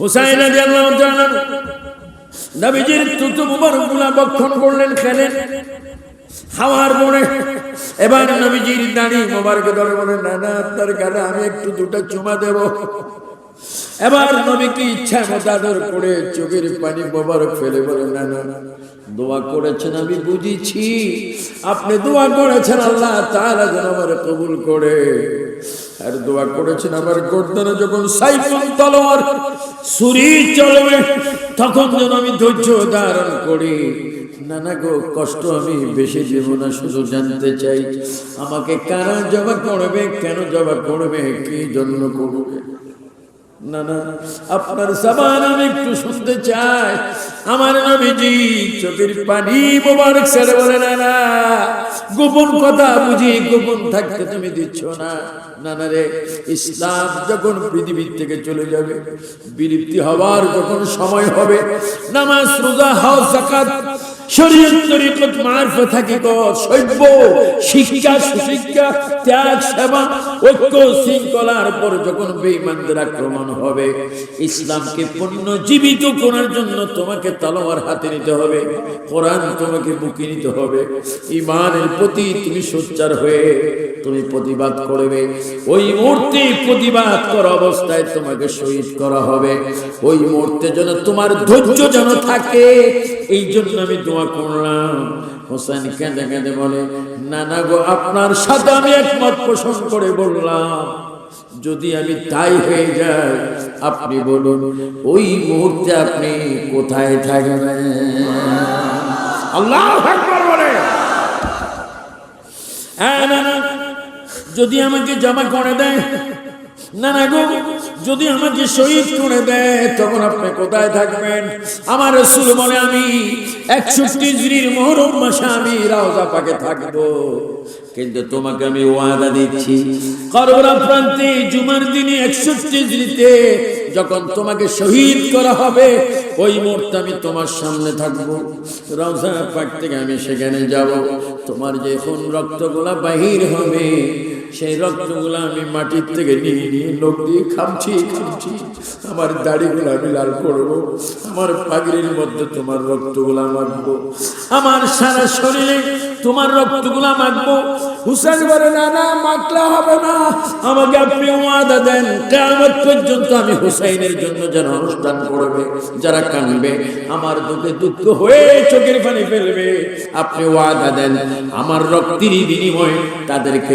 হুসাইন রাদিয়াল্লাহু তাআলা নবীজির তুতু মুবারকগুলা বক্ষণ করলেন, খেলেন। হাওয়ার মনে এবার নবীজির দাড়ি মোবারক ধরে বলে, না না, আপনার গালে আমি একটু দুটো চুমা দেব। এবার নবীকে ইচ্ছা মতো করে চোখের পানি মোবারক ফেলে বলে, না না, দোয়া করেছেন আমি, বুঝেছি। আপনি দোয়া করেছেন, আল্লাহ তাআলা যেন আমার কবুল করে। আর দোয়া করেছেন আমার গর্দনে যখন সাইফুল তলোয়ার ছুরি চলবে, তখন যেন আমি ধৈর্য ধারণ করি। না না গো, কষ্ট আমি বেশি দেব না, শুধু জানতে চাই, আমাকে কারা জবা করবে, কেন জবা করবে, কি জন্য করবে? না না, আপনার সাবান আমি একটু শুনতে চাই। আমার নবীজি চোখের পানি মোবারক ছেড়ে বলে, না না, গোপন কথা বুঝি, গোপন থাকতে তুমি দিচ্ছ না। ইসলাম যখন পৃথিবীর থেকে চলে যাবে, বিলুপ্তি হওয়ার যখন সময় হবে, নামাজ, রোজা, হজ, যাকাত শৃঙ্খলার পর যখন আক্রমণ হবে, ইসলামকে পূর্ণ জীবিত করার জন্য তোমাকে তালোয়ার হাতে নিতে হবে, কোরআন তোমাকে বুকে নিতে হবে ইমানের প্রতি তুমি সোচ্চার হয়ে তুমি প্রতিবাদ করবে। ওই মুহূর্তে প্রতিবাদ করা অবস্থায় তোমাকে শহীদ করা হবে। ওই মুহূর্তে যেন তোমার ধৈর্য যেন থাকে। এই জন্য আমি দোয়া করলাম। হোসেন কেঁদে কেঁদে বলে, না না গো, আপনার সাথে আমি একমত পোষণ করে বললাম। যদি আমি তাই হয়ে যাই, আপনি বলুন, ওই মুহূর্তে আপনি কোথায় থাকবেন? আল্লাহ বলে। হ্যাঁ যদি আমাকে জমা করে দেয়, না না গো, যদি আমাকে শহীদ করে দেয়, তখন আপনি কোথায় থাকবেন? আমার রসুল বলে, আমি একষট্টি জিরির মহরম মাসে আমি রাওজা পাকে থাকব। কিন্তু তোমাকে আমি ওয়াদা দিচ্ছি করবরা প্রান্তে জুমার দিনে একষট্টি জিরিতে যখন তোমাকে শহীদ করা হবে, ওই মুহূর্তে আমি তোমার সামনে থাকব। রওজা পাক থেকে আমি সেখানে যাব। তোমার যে এখন রক্তগুলা বাহির হবে সেই রক্তগুলো আমি মাটির থেকে নিয়ে নিয়ে লোক দিয়ে খামছি খামছি। আমার দাড়িগুলো আমি লাল করব, আমার পাগড়ির মধ্যে তোমার রক্তগুলা মাখবো। আমার সারা শরীরে তোমার রক্তগুলা মাখবো। হুসেন বলে, না না, মাখলে হবে না। আমাকে আপনি ওয়াদা দেন কেমন পর্যন্ত আমি হুসাইনের জন্য যেন অনুষ্ঠান করবে, যারা কানবে আমার দুঃখে দুঃখ হয়ে চোখের পানি ফেলবে। আপনি ওয়াদা দেন, আমার রক্তের বিনিময়ে তাদেরকে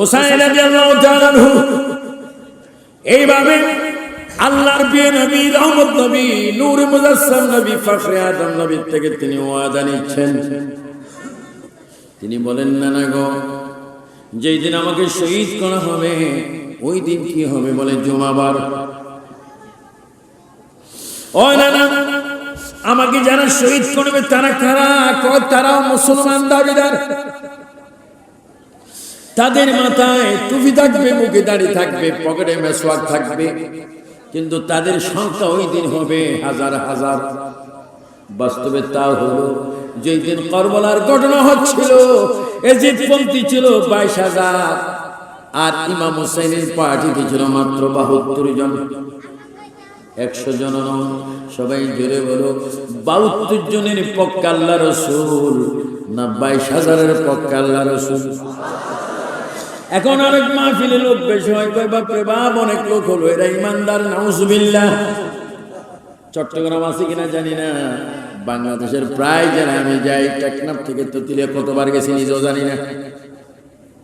হুসাইন এইভাবে আল্লাহর প্রিয় নবী, রহমত নবী, নূর মুজাসসাম নবী, ফখরে আদম নবীর থেকে তিনি ওয়াদা নিচ্ছেন। তিনি বলেন, না না গো, যেই দিন আমাকে শহীদ করা হবে, ওই দিন কি হবে? বলে, জুমাবার। ও না না, আমাকে যারা শহীদ করবে, তারা কারা? তারাও মুসলমান দাবিদার। তাদের মাথায় টুপি থাকবে, মুখে দাড়ি থাকবে, পকেটে মেসওয়াক থাকবে। কিন্তু তাদের সংখ্যা ওই দিন হবে হাজার হাজার। বাস্তবে তা হলো, যেই দিন করবলার ঘটনা হচ্ছিল এজিদপন্থী ছিল বাইশ হাজার, আর ইমাম হোসেনের পার্টিতে ছিল মাত্র বাহাত্তর জন। একশো জন সবাই জোরে বলো, বাহাত্তর জনের পক্ষে আল্লাহ রসুল না বাইশ হাজারের পক্ষে আল্লাহ রসুল? এখন অনেক মাহফিলে লোক বেশি হয়, কয় বাপরে বাপ, অনেক লোক হলো, এরা ইমানদার, নাউজুবিল্লাহ। চট্টগ্রাম আছে কিনা জানি না। বাংলাদেশের প্রায় যারা আমি যাই, টেকনাফ থেকে তো তুলে কতবার গেছি নিজেও জানি না।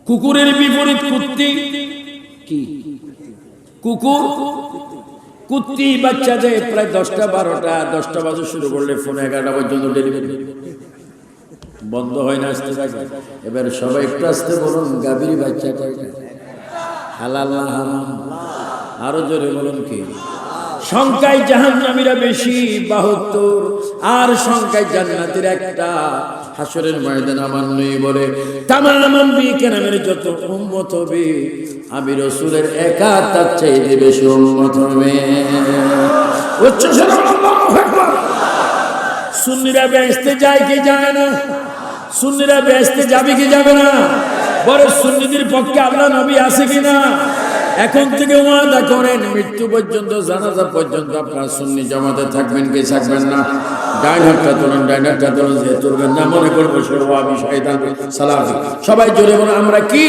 কুকুরের বিপরীত কুত্তি কি? কুকুর? কুত্তি বাচ্চা যে প্রায় দশটা, বারোটা, দশটা বাজে শুরু করলে ফোন এগারোটা পর্যন্ত ডেলিভারি বন্ধ হয় না আসতে থাকে। এবার সবাই একটু আসতে বলুন, গাভীর বাচ্চা হালাল হারাম? আরও জোরে বলুন কি? সংখ্যায় জাহান্নামীরা বেশি, বাহাত্তর। আর সংখ্যায় জান্নাতের একটা হাসরের ময়দান আমার নেই বলে, তামাম আম্বিকে নামের যত উম্মত হবে, আমি রসুলের একা তার চাইতে বেশি উম্মত হবে। উচ্চ সুন্নিরা বেসতে যায় কি যায় না? সুন্নিরা বেসতে যাবে কি যাবে না? বড় সুন্নিদের পক্ষে আল্লাহ নবী আছে কিনা এখন থেকে ওয়াদা করেন, মৃত্যু পর্যন্ত, জানাজা পর্যন্ত আপনার সুন্নি জামাতে থাকবেন কি থাকবেন না? ডাইন হাতটা তোলেন ডাইন হাতটা তোলেন, যে তুলবেন না, মনে করব সর্ব আমি শহীদান সালাফি। সবাই জোরে বলুন, আমরা কি?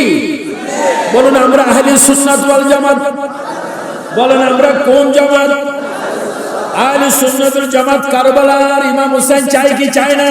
বলুন, আমরা আহলে সুন্নাত ওয়াল জামাত। বলেন, আমরা কোন জামাত? আহলে সুন্নাতুল জামাত কারবালার ইমাম হোসেন চাই কি চায় না?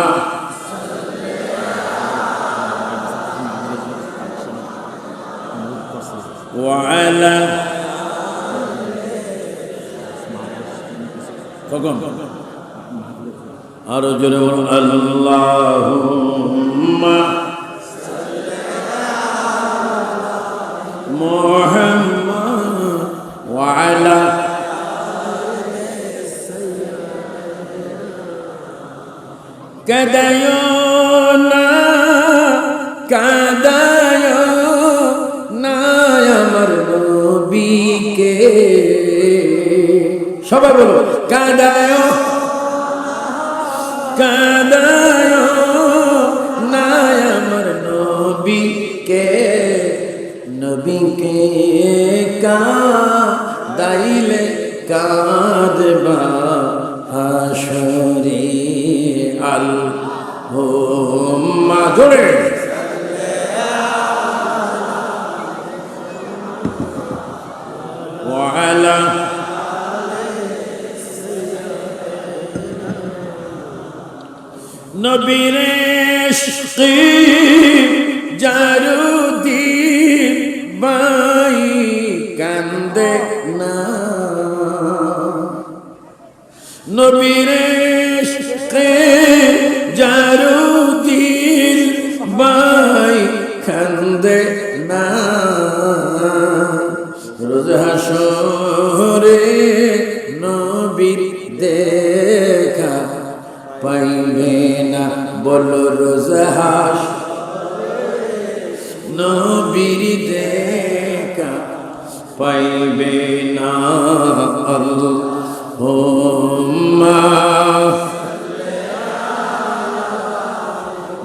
وعلى فقم. أرجل اللهم محمد وعلى كذا يوم করে বলো, কাদায় কাদায়, নাই আমার নবীকে নবীকে কাদাইলে কাদবা হাসরে আল ও মা ধরে নবীর জারুদি বাই কান্দে না। নবীর ইশকি জারুদি বাই কান্দে না। রোজ হাসরে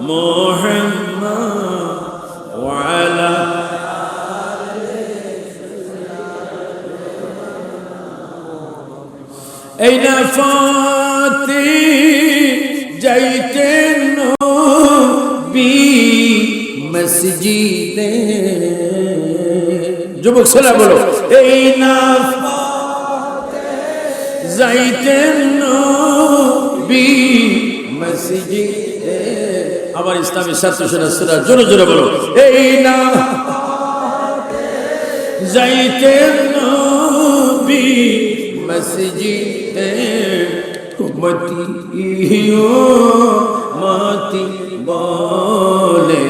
মুহাম্মদ ওয়ালা এই না ফাতে যাইতেন নবী মসজিদে যুবক ছেলে বলো এই না যাইতেন নবী মসজিদে আমার ইসলামী ছাত্র সেনা জোরে জোরে বলো। এই না যাইতেন নবী মসজিদে মতিও মতি বলে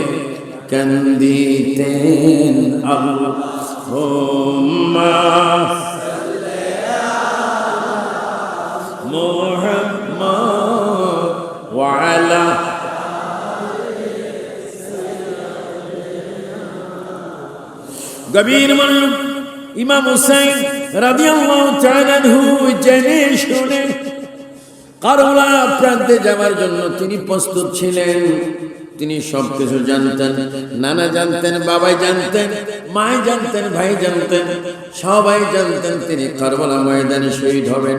কান্দিতেন আল্লাহুম্মা। গভীর মনোযোগ ইমাম হুসাইন রাদিয়াল্লাহু তাআলা জেনে শুনে কারবালা প্রান্তে যাওয়ার জন্য তিনি প্রস্তুত ছিলেন। তিনি সবকিছু জানতেন, নানা জানতেন, বাবাই জানতেন, মাই জানতেন, ভাই জানতেন, সবাই জানতেন তিনি কারবালা ময়দানে শহীদ হবেন।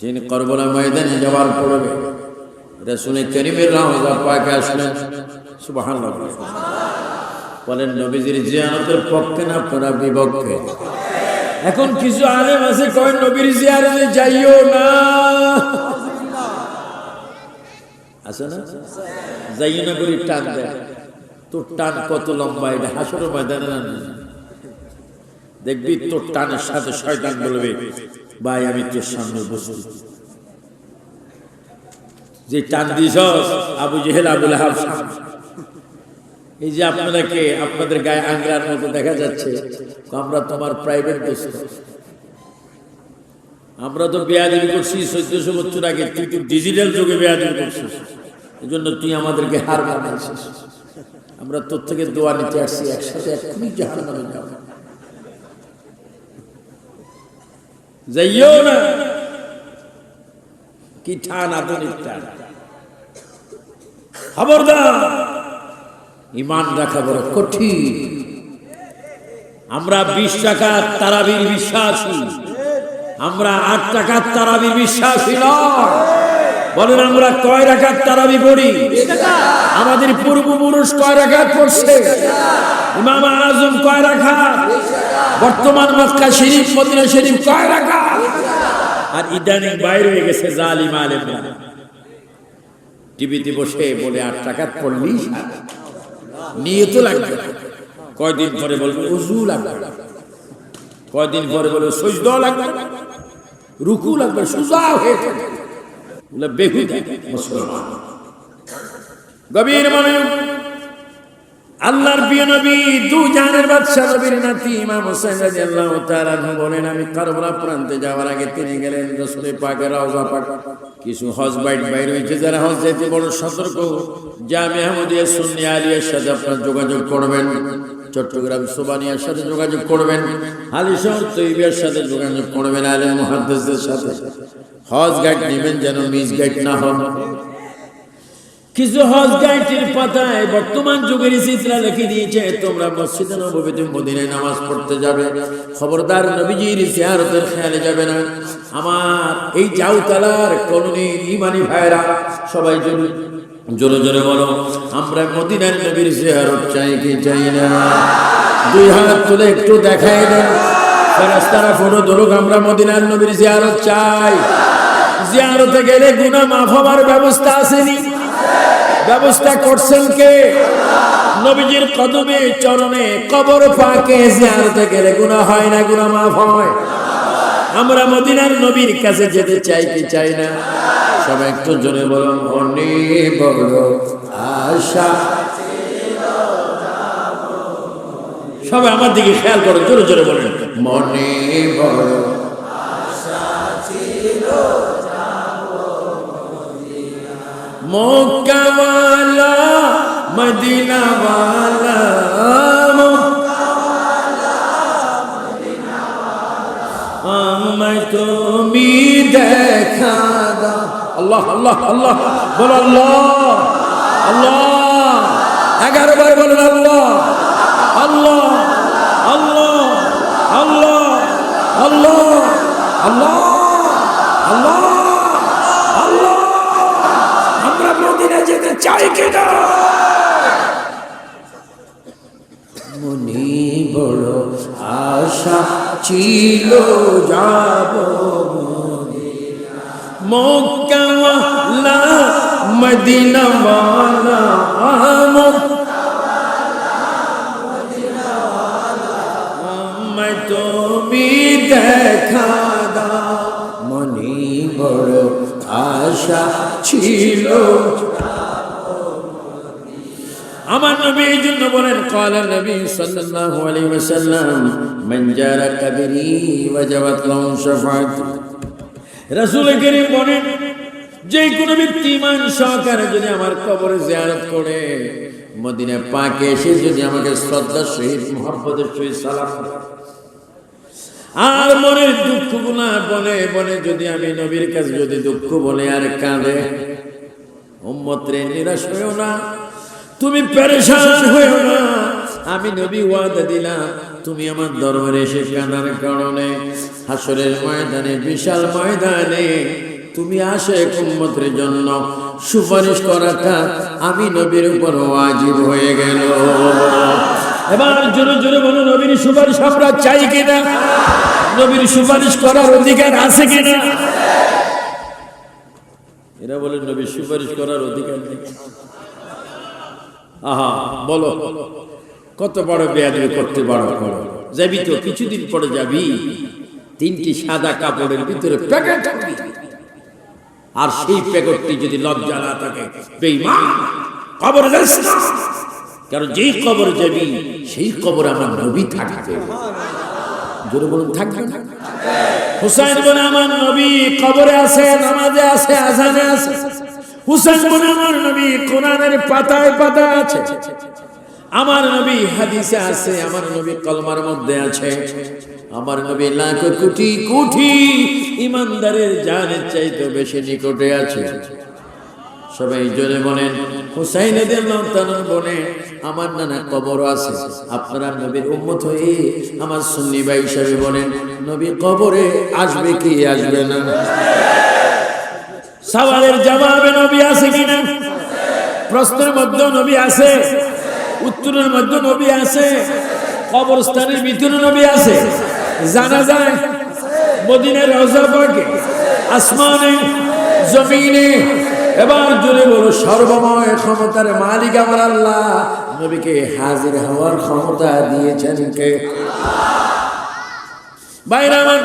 তিনি কারবালা ময়দানে যাওয়ার পড়বে রসুল করিমের রহমত পাকে আসলেন। সুবহানাল্লাহ। বলেন, নবীজির জিয়ারতের পক্ষে না আপনারা বিপক্ষে? এখন কিছু আলেম আছে, কয়, নবীর জিয়ারতে যাইও না। আছে না? যাইও না করি, টান দেয়। তোর টান কত লম্বা, এটা হাসরের ময়দানে না? দেখবি তোর টানের সাথে শয়তান বলবে, ভাই, আমি তোর সামনে বসি যে টান দিস আবু জেহেল, আবুল হাব সামনে। এই যে আপনাদেরকে আপনাদের গায়ে আংরার মতো দেখা যাচ্ছে আমরা তোমার প্রাইভেট দোস্ত। আমরা তো বেয়াদিবি করছি, চোদ্দশো বছর আগে তুই তো ডিজিটাল যুগে বেয়াদিবি করছিস। এই জন্য তুই আমাদেরকে হার বানাইছিস আমরা তোর থেকে দোয়া নিতে আসছি, একসাথে এক্ষুনি জাহান নামে যাইও না। কি ঠান আধুনিক টান খবরদার। ইমান রাখা বড় কঠিন। আমরা বিশ টাকা তারাবির বিশ্বাসী। আমরা আট টাকার তারাবির বিশ্বাসী নয়। বলেন, আমরা কয় রাখার তারাবি পড়ি আমাদের পূর্বপুরুষ কয় রাখাত পড়ছে ইমাম আজম কয় রাখা বর্তমান মক্কা শরীফ, মদিনা শরীফ কয় রাখা আর ইদানিং বাইরে হয়ে গেছে জালিম আলেমরা। টিভিতে বসে বলে, আট টাকা পড়লি? নিয়ে তো লাগবে। কয়দিন পরে বলবে উজু লাগবে। কয়দিন পরে বলবে সজদ লাগবে। রুকু লাগবে, সুজা হয়ে বেহুদা মুসলমান গভীর মনোযোগ আল্লাহর প্রিয় নবী দু জাহানের বাদশা নবীর নাতি ইমাম হোসেন রাদিয়াল্লাহু তাআলা বলেন, আমি কারবালা প্রান্তে যাওয়ার আগে তিনি গেলেন রাসূল পাকের রওজা পাক। কিছু হজ বাইট বাইর হয়েছে, যারা হজ যেতে বড় সতর্ক। জামে আহমদিয়া সুন্নি আলিয়ার সাথে আপনারা যোগাযোগ করবেন। চট্টগ্রাম সোবানিয়ার সাথে যোগাযোগ করবেন। হালিশহর তৈবিয়ার সাথে যোগাযোগ করবেন আলেম মুহাদ্দিসদের সাথে। হজ গাইড নেবেন যেন মিস গাইড না হন। কিছু হজ গাইটের পাতায় বর্তমান যুগের চিত্রা লিখে দিয়েছে, তোমরা মসজিদে নববীতে মদিনায় নামাজ পড়তে যাবে। খবরদার নবীজির জিয়ারতের খেয়ালে যাবে না। আমার এই জাউতালার কলোনির ইমানি ভাইরা সবাই জোরে জোরে জোরে বলো, আমরা মদিনার নবীর জিয়ারত চাই কি চাই না? দুই হাত তুলে একটু দেখাই দেন। ফেরেশতারা ফটো ধরুক, আমরা মদিনার নবীর জিয়ারত চাই। জিয়ারতে গেলে গুনাহ মাফ হবার ব্যবস্থা আসেনি ব্যবস্থা করছেন কে? নবীজির কদমে, চরণে, কবর পাকে জিয়ারতে গেলে গুনাহ হয় না, গুনাহ মাফ হয়। আমরা মদিনার নবীর কাছে যেতে চাই কি চাই না? সবাই একটু জোরে বলুন অনেক বড় আশা সবাই আমার দিকে খেয়াল করো, জোরে জোরে বলেন। মনে বড় মোকাওয়ালা মদিনাওয়ালা আমায় তুমি দেখা দাও। আল্লাহ আল্লাহ আল্লাহ, বল আল্লাহ আল্লাহ। এগারো বার বলুন আল্লাহ আল্লাহ আল্লাহ আল্লাহ আল্লাহ আল্লাহ আল্লাহ। মদিনা যেতে চাই কিনা? মনে বড় আশা ছিল, যাব মক্কাওয়ালা, মদিনাওয়ালা তুমি দেখা মনে বড় আশা ছিল আমার নবী এই জন্য বলেন قال النبي صلى الله عليه وسلم من جار قبري وجبت له شفاعتي রাসূল করিম বলেন যে কোনো ব্যক্তি ইমান সহকারে যদি আমার কবরে জিয়ারত করে মদিনা পাকে এসে যদি আমাকে শ্রদ্ধা সহিত মোহাম্মদের সহিত সালাম দেয়, আর মনের দুঃখ গুলা বলে বলে যদি আমি নবীর কাছে যদি দুঃখ বলে আর কাঁদে উম্মতরে নিরাশ হয়েও না তুমি পেরেশান হয়েও না। আমি নবী ওয়াদা দিলাম, তুমি আমার দরবারে এসে কানার কারণে হাসরের ময়দানে, বিশাল ময়দানে তুমি আসে উম্মতের জন্য সুপারিশ করাটা আমি নবীর উপর ওয়াজিব হয়ে গেল। এবার জোরে জোরে বলো, নবীর সুপারিশ আমরা চাই কিনা? নবীর সুপারিশ করার অধিকার আছে কিনা? এরা বলে, নবীর সুপারিশ করার অধিকার নেই। আহা, বলো, কত বড় বেয়াদি করতে বড় করো? যাবি তো, কিছুদিন পরে যাবি। তিনটি সাদা কাপড়ের ভিতরে প্যাকেট আর সেই প্যাকেটটি যদি লজ্জা না থাকে কবর কারণ যেই কবর যাবি, সেই কবর আমার নবী থাকবে। থাকবে হুসাইন বলে, আমার নবী কবরে আছে, নামাজে আছে, আজানে আছে। হুসাইন বলে আমার নবী কোরআনের পাতায় পাতা আছে। আমার নবী হাদিসে আছে, আমার নবী কলমার মধ্যে আছে। আমার নবী লাখ কোটি কোটি ইমানদারের জানের চাইতে বেশি নিকটে আছে। সবাই জোরে বলেন, হুসাইন বলে আমার নানা কবর আছে। আপনারা নবীর উম্মত হয়ে আমার সুন্নি ভাই হিসাবে বলেন, নবী কবরে আসবে কি আসবে না? সওয়ালের জবাবে নবী আছে কিনা প্রশ্নের মধ্যে নবী আছে, উত্তরের মধ্যে নবী আছে, কবরস্থানের ভিতরে নবী আছে। জানা যায়, মদিনের রওজা পাকে আসমানে, জমিনে, এবার জুড়ে বলো, সর্বময় ক্ষমতার মালিক আমার আল্লাহ। নবীকে হাজির হওয়ার ক্ষমতা দিয়েছেন কে? বাইরে আমার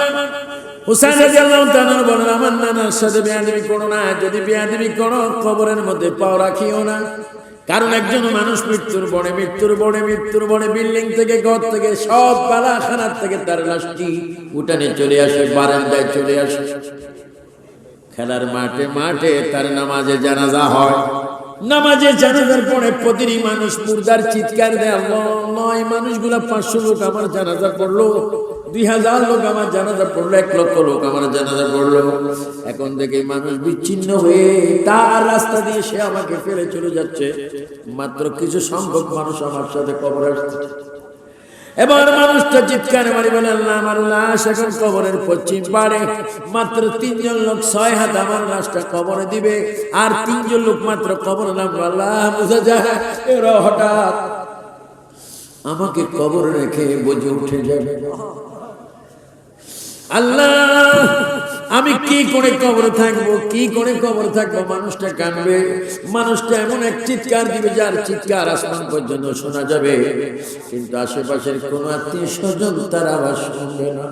কারণ একজন মানুষ মৃত্যুর বড়ে মৃত্যুর বড়ে মৃত্যুর বড়ে বিল্ডিং থেকে, ঘর থেকে, সব পালাখানার থেকে তার লাশটি উঠানে চলে আসে, বারান্দায় চলে আসে। খেলার মাঠে মাঠে তার নামাজে জানাজা হয়। নামাজে জানাজার পরে প্রতিটি মানুষ মুর্দার চিৎকার দেয় নয় মানুষগুলা পাঁচশো লোক আমার জানাজা পড়ল। দুই হাজার লোক আমার জানাজা পড়ল, এক লক্ষ লোক আমার জানাজা পড়ল। এখন থেকে মানুষ বিচ্ছিন্ন হয়ে তার রাস্তা দিয়ে সে আমাকে ফেলে চলে যাচ্ছে। মাত্র কিছু সংখ্যক মানুষ আমার সাথে কবর আসছে। এবার মানুষটা চিৎকার মারি বলে, আল্লাহ, আমার লাশ এখন কবরের পশ্চিম পাড়ে। মাত্র তিনজন লোক ছয় হাত আমার লাশটা কবরে দিবে, আর তিনজন লোক মাত্র কবরে নামবো আল্লাহ বুঝা যায়। এরা হঠাৎ আমাকে কবরে রেখে বুঝে উঠে যাবে আল্লাহ, আমি কি করে কবরে থাকব? কি করে কবরে থাকব? মানুষটা কানবে মানুষটা এমন এক চিৎকার দিবে, যার চিৎকার আসমান পর্যন্ত শোনা যাবে। কিন্তু আশেপাশের কোন আত্মীয় স্বজন তার আওয়াজ শুনবে না।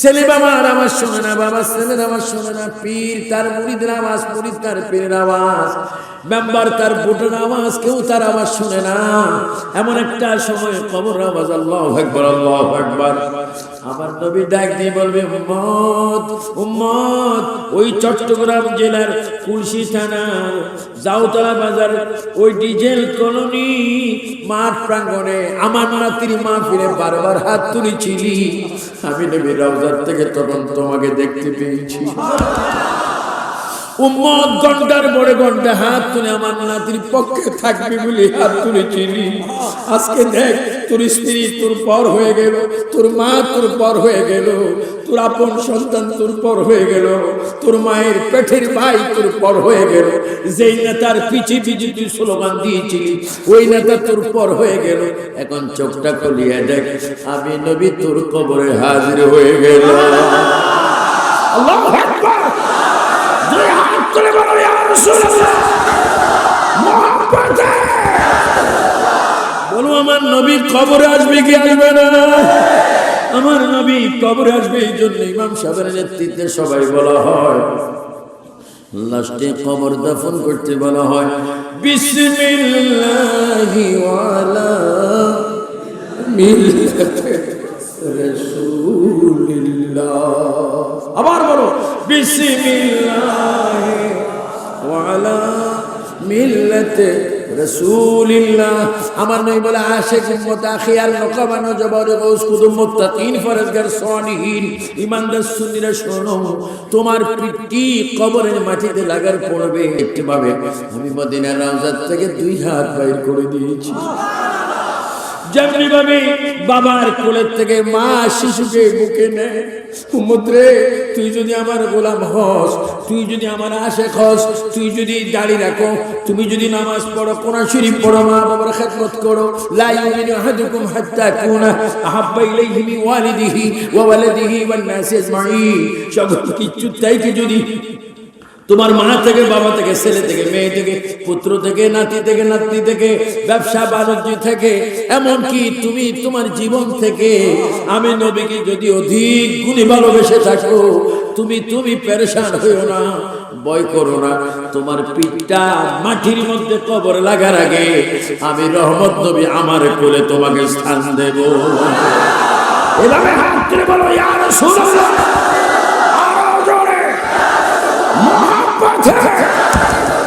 ছেলে বাবার আওয়াজ শোনে না বাবা ছেলের আওয়াজ শোনে না। পীর তার মুড়িদের আওয়াজ মুড়িদ তার পীরের আওয়াজ। মেম্বার তার বুটের আওয়াজ, কেউ তার আওয়াজ শুনে না। এমন একটা সময় কবর আওয়াজ, আল্লাহ একবার আল্লাহ একবার আমার নবী ডাক দিয়ে বলবে, উম্মত উম্মত, ওই চট্টগ্রাম জেলার কুলসি থানার জাউতলা বাজার, ওই ডিজেল কলোনি মাঠ প্রাঙ্গণে আমার নাতির মা ফিরে বারবার হাত তুলেছিলি। আমি নবী রাউজার থেকে তখন তোমাকে দেখতে পেয়েছি। উম্মত হাত তুলে আমার নাতির পক্ষে বলে হাত আজকে দেখ, তোর স্ত্রী তোর পর হয়ে গেল, তোর মা তোর পর হয়ে গেল, তোর আপন সন্তান তোর পর হয়ে গেল, তোর মায়ের পেটের ভাই তোর পর হয়ে গেল। যেই নেতার পিছে পিছে তুই স্লোগান দিয়েছিলি, ওই নেতা তোর পর হয়ে গেল। এখন চোখটা খুলিয়ে দেখ, আমি নবী তোর কবরে হাজির হয়ে গেল আল্লাহু আকবার দুই হাত তুলে বলো, আমার নবী কবরে আসবে কি আসবে না? আমার নবী কবরে আসবে এই জন্য ইমাম সাহেবের নেতৃত্বে সবাই বলা হয়, লাস্টে কবর দাফন করতে বলা হয়, বিসমিল্লাহি ওয়ালা মিল্লাতে রাসূলিল্লাহ। আবার বলো, বিসমিল্লাহ মিল্লাতে তোমার মাটিতে লাগার পড়বে একটি ভাবে আমি মদিনার রাজার থেকে দুই হাত বাইর করে দিয়েছি। যেমনি ভাবে বাবার কোলের থেকে মা শিশুকে বুকে নেয় উম্মত তুই যদি আমার গোলাম হস, তুই যদি আমার আশে হস, তুই যদি দাড়ি রাখো, তুমি যদি নামাজ পড়ো, কোরআন শরীফ পড়ো, মা বাবার খেদমত করো, লা ইউমিনু আহাদুকুম হাত্তা কুনা আহাব্বা ইলাইহি মিন ওয়ালিদিহি ওয়া ওয়ালাদিহি ওয়ান নাসি আজমাইন। সব কিছু তাই কি যদি তোমার মা থেকে, বাবা থেকে, ছেলে থেকে, মেয়ে থেকে, পুত্র থেকে, নাতি থেকে, নাতনি থেকে, ব্যবসা, বাণিজ্য থেকে, এমনকি তুমি তোমার জীবন থেকে, আমি নবীকে যদি অধিক গুণী ভালোবেসে থাকো, তুমি তুমি পেরেশান হইও না, ভয় করো না। তোমার পিঠটা মাটির মধ্যে কবর লাগার আগে আমি রহমত নবী আমার কোলে তোমাকে স্থান দেব। এভাবে হাত বলো ইয়ার শুনো আরও জোরে মোহাম্মদ